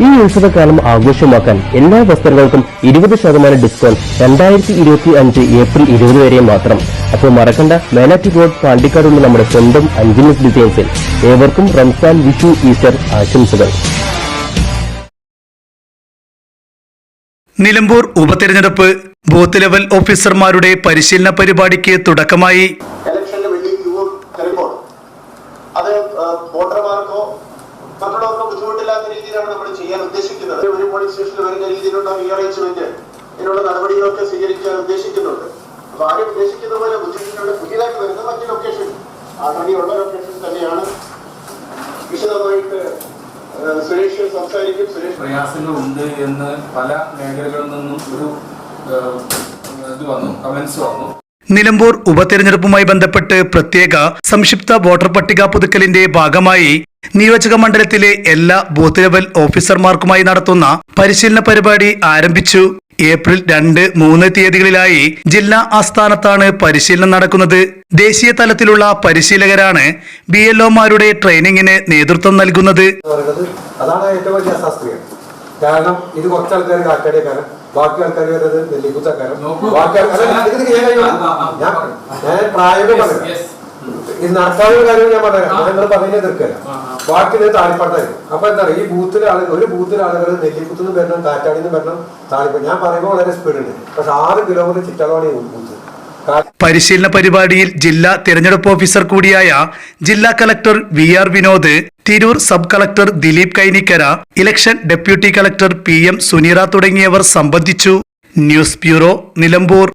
ഈ ഉത്സവകാലം ആഘോഷമാക്കാൻ എല്ലാ വസ്ത്രങ്ങൾക്കും ഇരുപത് ശതമാനം ഡിസ്കൗണ്ട് രണ്ടായിരത്തി ഇരുപത്തി അഞ്ച് ഏപ്രിൽ ഇരുപത് വരെ മാത്രം. അപ്പോൾ മറക്കണ്ട മേലാറ്റി റോഡ് പാണ്ടിക്കാടുള്ള നമ്മുടെ സ്വന്തം അഞ്ചിനസ് ഡിസൈൻസിൽ ഏവർക്കും റംസാൻ വിഷു ഈസ്റ്റർ ആശംസകൾ. നിലമ്പൂർ ഉപതെരഞ്ഞെടുപ്പ് ബൂത്ത് ലെവൽ ഓഫീസർമാരുടെ പരിശീലന പരിപാടിക്ക് തുടക്കമായി. രീതിയിലാണ് നമ്മൾ ചെയ്യാൻ ഉദ്ദേശിക്കുന്നത്. ഒരു പോളിംഗ് സ്റ്റേഷനിൽ വരുന്ന രീതിയിലുള്ള റീഅറേഞ്ച്മെന്റ് ഇതിനുള്ള നടപടികളൊക്കെ സ്വീകരിക്കാൻ ഉദ്ദേശിക്കുന്നുണ്ട്. അപ്പൊ ആരും ഉദ്ദേശിക്കുന്ന പോലെ ബുദ്ധിമുട്ടുകളുടെ പുതിയതായിട്ട് വരുന്ന മറ്റു ലൊക്കേഷൻ ആൾറെഡി ഉള്ള ലൊക്കേഷൻ തന്നെയാണ് വിശദമായിട്ട് സുരേഷ് സംസാരിക്കും. സുരേഷ്. പ്രയാസങ്ങളുണ്ട് എന്ന് പല മേഖലകളിൽ നിന്നും ഒരു ഇത് വന്നു കമന്റ്സ് വന്നു. നിലമ്പൂർ ഉപതെരഞ്ഞെടുപ്പുമായി ബന്ധപ്പെട്ട് പ്രത്യേക സംക്ഷിപ്ത വോട്ടർ പട്ടിക പുതുക്കലിന്റെ ഭാഗമായി നിയോജക മണ്ഡലത്തിലെ എല്ലാ ബൂത്ത് ലെവൽ ഓഫീസർമാർക്കുമായി നടത്തുന്ന പരിശീലന പരിപാടി ആരംഭിച്ചു. ഏപ്രിൽ രണ്ട് മൂന്ന് തീയതികളിലായി ജില്ലാ ആസ്ഥാനത്താണ് പരിശീലനം നടക്കുന്നത്. ദേശീയ തലത്തിലുള്ള പരിശീലകരാണ് ബി എൽ ഒമാരുടെ ട്രെയിനിങ്ങിന് നേതൃത്വം നൽകുന്നത്. അതാണ് ഏറ്റവും വലിയ കാരണം ഇത് കുറച്ച് ബാക്കി ആൾക്കാർ വരുന്നത് നെല്ലിക്കുത്തക്കാരൻ നോക്കൂ. ബാക്കി ഞാൻ പറഞ്ഞു. ഇത് നടത്താനുള്ള കാര്യം ഞാൻ പറഞ്ഞുതരാം. നിങ്ങൾ പറയുന്നത് തീർക്കല്ല ബാക്കിയുള്ളത് താളിപ്പാട്ടായിരിക്കും. അപ്പൊ എന്താ പറയുക ഈ ബൂത്തിലെ ആളുകൾ ഒരു ബൂത്തിലെ ആളുകൾ നെല്ലിക്കുത്തുനിന്ന് വരണം കാറ്റാടിന്ന് വരണം താളിപ്പാട്ട് ഞാൻ പറയുമ്പോൾ വളരെ സ്പീഡ് ഉണ്ട്. പക്ഷെ ആറ് കിലോമീറ്റർ ചുറ്റളവാണ് ഈ ബൂത്ത്. പരിശീലന പരിപാടിയിൽ ജില്ലാ തിരഞ്ഞെടുപ്പ് ഓഫീസർ കൂടിയായ ജില്ലാ collector V R Vinod Tirur sub collector Dilip Kainikkara election deputy collector P M Suneera തുടങ്ങിയവർ സംബന്ധിച്ചു. News bureau Nilambur.